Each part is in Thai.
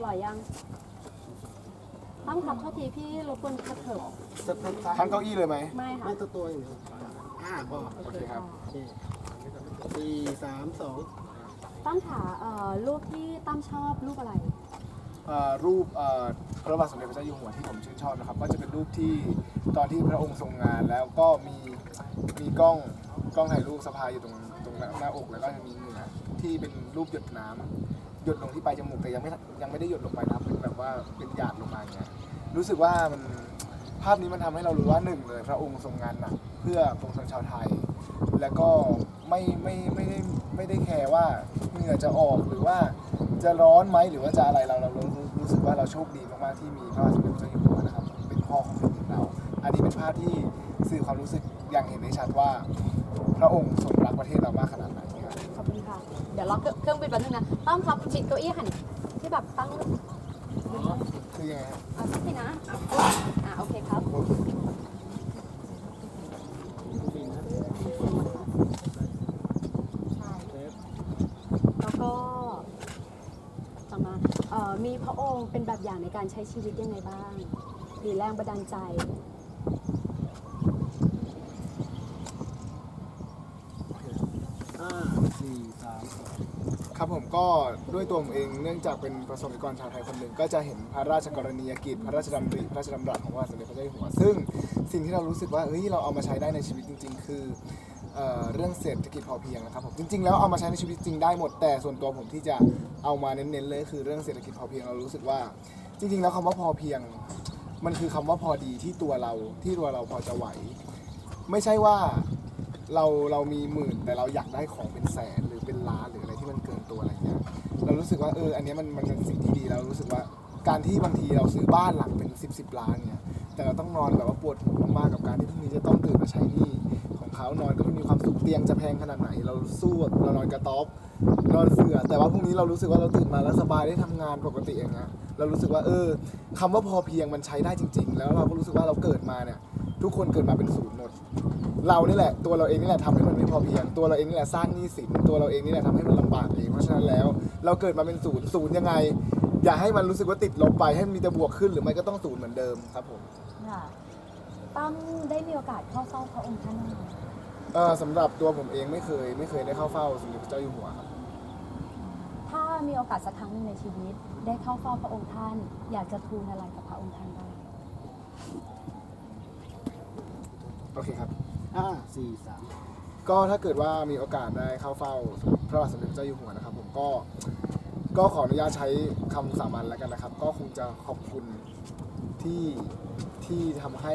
หล่อยังตั้มครับเท่าทีพี่รบกวนขัดเถิบสเต็ปซ้ายทั้งเก้าอี้เลยไหมไม่ค่ะไม่ตัวตัวอย่างเดียวอ่าพอโอเคครับโอเคสี่สามสองตั้มขาเอ่อรูปที่ตั้มชอบรูปอะไร เอ่อรูปเอ่อพระบาทสมเด็จพระเจ้าอยู่หัวที่ผมชื่นชอบนะครับก็จะเป็นรูปที่ตอนที่พระองค์ทรงงานแล้วก็มีมีกล้องกล้องถ่ายรูปสะพายอยู่ตรงตรง หน้าหน้าอกแล้วก็จะมีเหงื่อที่เป็นรูปหยดน้ำหยดลงที่ปลายจมูกแต่ยังไม่ยังไม่ได้หยดลงไปนะครับเป็นแบบว่าเป็นหยาดลงมาอย่างเงี้ยรู้สึกว่ามันภาพนี้มันทำให้เรารู้ว่าหนึ่งเลยพระองค์ทรงงานหนักเพื่อปวงชนชาวไทย แล้วก็ไม่ไม่ไม่ได้ไม่ได้แคร์ว่าเหงื่อจะออกหรือว่าจะร้อนไหมหรือว่าจะอะไรเราเรารู้รู้สึกว่าเราโชคดีมากๆที่มีพระบาทสมเด็จพระเจ้าอยู่หัวนะครับเป็นพ่อของแผ่นดินเรา อันนี้เป็นภาพที่สื่อความรู้สึกอย่างเห็นได้ชัดว่า พระองค์ทรง ขนาดไหนครับขอบคุณค่ะ เดี๋ยวรอเครื่องบินแป๊บนึงนะตั้มครับปิดเก้าอี้หันที่แบบตั้งคือยังไงครับเอาสักทีนะอะโอเคครับบินนะเซฟแล้วก็ต่อมาเอ่อมีพระองค์เป็นแบบอย่างในการใช้ชีวิตยังไงบ้าง หรือแรงบันดาลใจ ห้าสี่สามสอง ครับผมก็ด้วยตัวผมเองเนื่องจากเป็นประสบนิกรชาวไทยคนหนึ่งก็จะเห็นพระราชกรณียกิจ พระราชดำริพระราชดำรัสของพระบาทสมเด็จพระเจ้าอยู่หัวซึ่งสิ่งที่เรารู้สึกว่าเฮ้ยเราเอามาใช้ได้ในชีวิตจริง ๆ คือเอ่อเรื่องเศรษฐกิจพอเพียงนะครับผมจริง ๆ แล้วเอามาใช้ในชีวิตจริงได้หมดแต่ส่วนตัวผมที่จะเอามาเน้นๆเลยคือเรื่องเศรษฐกิจพอเพียงเรารู้สึกว่า จริง ๆ แล้วคำว่าพอเพียง มันคือคำว่าพอดีที่ตัวเราที่ตัวเราพอจะไหว ไม่ใช่ว่า เราเรามีหมื่นแต่เราอยากได้ของเป็นแสนหรือเป็นล้านหรืออะไรที่มันเกินตัวอะไรเงี้ยเรารู้สึกว่าเอออันนี้มันมันเป็นสิ่งที่ดีแล้วรู้สึกว่าการที่บางทีเราซื้อบ้านหลังเป็น10บสิบล้านเนี่ยแต่เราต้องนอนแบบว่าปวดหัวมากๆกับการที่พรุ่งนี้จะต้องตื่นมาใช้หนี้ของเขานอนก็ไม่มีความสุขเตียงจะแพงขนาดไหน เราสู้แบบเรานอนกระต๊อบนอนเสื่อแต่ว่าพรุ่งนี้เรารู้สึกว่าเราตื่นมาแล้วสบายได้ทำงานปกติอย่างเงี้ยเรารู้สึกว่าเออคำว่าพอเพียงมันใช้ได้จริง ๆ แล้วเราก็รู้สึกว่าเราเกิดมาเนี่ย ทุกคนเกิดมาเป็นศูนย์หมด เรานี่แหละ ตัวเราเองนี่แหละทำให้มันไม่พอเพียง ตัวเราเองนี่แหละสร้างหนี้สิน ตัวเราเองนี่แหละทำให้มันลำบากเองเพราะฉะนั้นแล้ว เราเกิดมาเป็นศูนย์ศูนย์ยังไง อย่าให้มันรู้สึกว่าติดลบไป ให้มันมีแต่บวกขึ้นหรือไม่ก็ต้องศูนย์เหมือนเดิมครับผมค่ะตั้มได้มีโอกาสเข้าเฝ้าพระองค์ท่านไหมเออสำหรับตัวผมเองไม่เคย ไม่เคยได้เข้าเฝ้าสมเด็จพระเจ้าอยู่หัวครับถ้ามีโอกาสสักครั้งหนึ่งในชีวิต ได้เข้าเฝ้าพระองค์ท่าน อยากจะทูลอะไรกับพระองค์ท่านบ้าง โอเคครับห้าสี่สามก็ถ้าเกิดว่ามีโอกาสได้เข้าเฝ้าพระบาทสมเด็จพระเจ้าอยู่หัวนะครับ ผมก็ก็ขออนุญาตใช้คำสามัญแล้วกันนะครับ ก็คงจะขอบคุณที่ที่ทำให้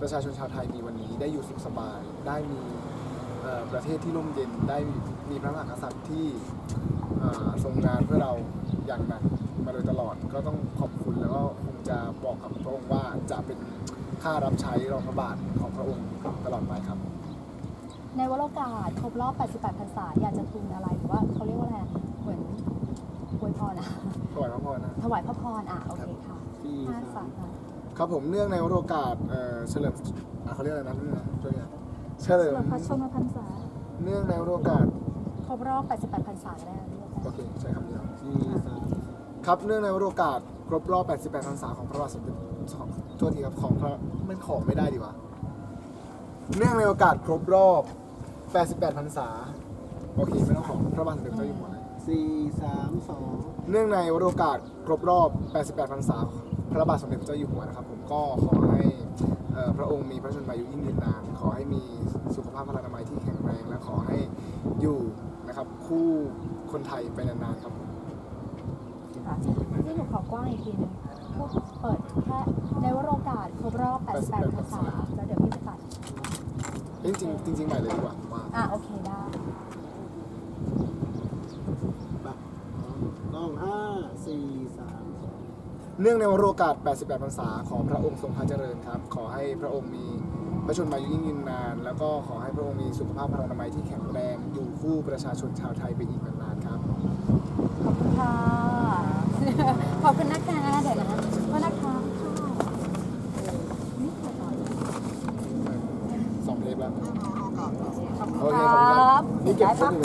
ประชาชนชาวไทยมีวันนี้ได้อยู่สุขสบาย ได้มีเอ่อประเทศที่ร่มเย็นได้มีมีพระมหากษัตริย์ที่เอ่อทรงงานเพื่อเราอย่างหนักมาโดยตลอดก็ต้องขอบคุณแล้วก็คงจะบอกกับพระองค์ว่าจะเป็น ค่ารับใช้รองพระบาทของพระองค์ตลอดไปครับ ในวโรกาสครบรอบ 88พรรษาอยากจะทูลอะไรหรือว่าเขาเรียกว่าอะไรอะเหมือนอวยพรนะถวายพระพรนะ ถวายพระพรอะโอเคค่ะสี่ ห้าสาสามมค่ะครับผมเนื่องในวโรกาสเอ่อเฉลิมอะเขาเรียกอะไรนะนี่นะช่วยกันเฉลิสำมหรับพระชนมพรรษา เนื่องในวโรกาสครบรอบ 88พรรษาก็ได้นะเรียกโอได้เคใช้คำนี้เนาะสี่สามครับเนื่องในวโรกาสครบรอบ 88พรรษาของพระบาทสมเด็จ ของโทษทีครับของพระมันของไม่ได้ดีกว่าเนื่องในโอกาสครบรอบ 88พรรษา โอเค ไม่ต้องของพระบาทสมเด็จพระเจ้าอยู่หัวเลยสี่สามสองเนื่องในวโรกาสครบรอบ 88พรรษา พระบาทสมเด็จพระเจ้าอยู่หัวนะครับ ผมก็ขอให้เอ่อพระองค์มีพระชนมายุยิ่งยืนนาน ขอให้มีสุขภาพพลานามัยที่แข็งแรง และขอให้อยู่นะครับคู่คนไทยไปนานๆครับผมค่ะที่หนูขอกว้างอีกทีหนึง พวกเปิดแค่ในวโรกาสครบรอบ88พรรษาแล้วเดี๋ยวพี่จะตัดเอ้ยจริงๆจริงๆใหม่เลยดีกว่าว่าอะโอเคได้แบบต้องห้าสี่สามสองเนื่องในวโรกาส 88พรรษาของพระองค์ทรงพระเจริญครับ ขอให้พระองค์มีพระชนมายุยิ่งยืนนาน แล้วก็ขอให้พระองค์มีสุขภาพพลานามัยที่แข็งแรง อยู่คู่ประชาชนชาวไทยไปอีกนานๆครับ ขอบคุณค่ะ ขอบคุณนะคะเดี๋ยวนะก็นะคะนี่คือต่อสองเทปแล้วขอบโอคุณเคคขอบคุณครัรับบนี่เก็บได้เส้นปะอยู่ไหม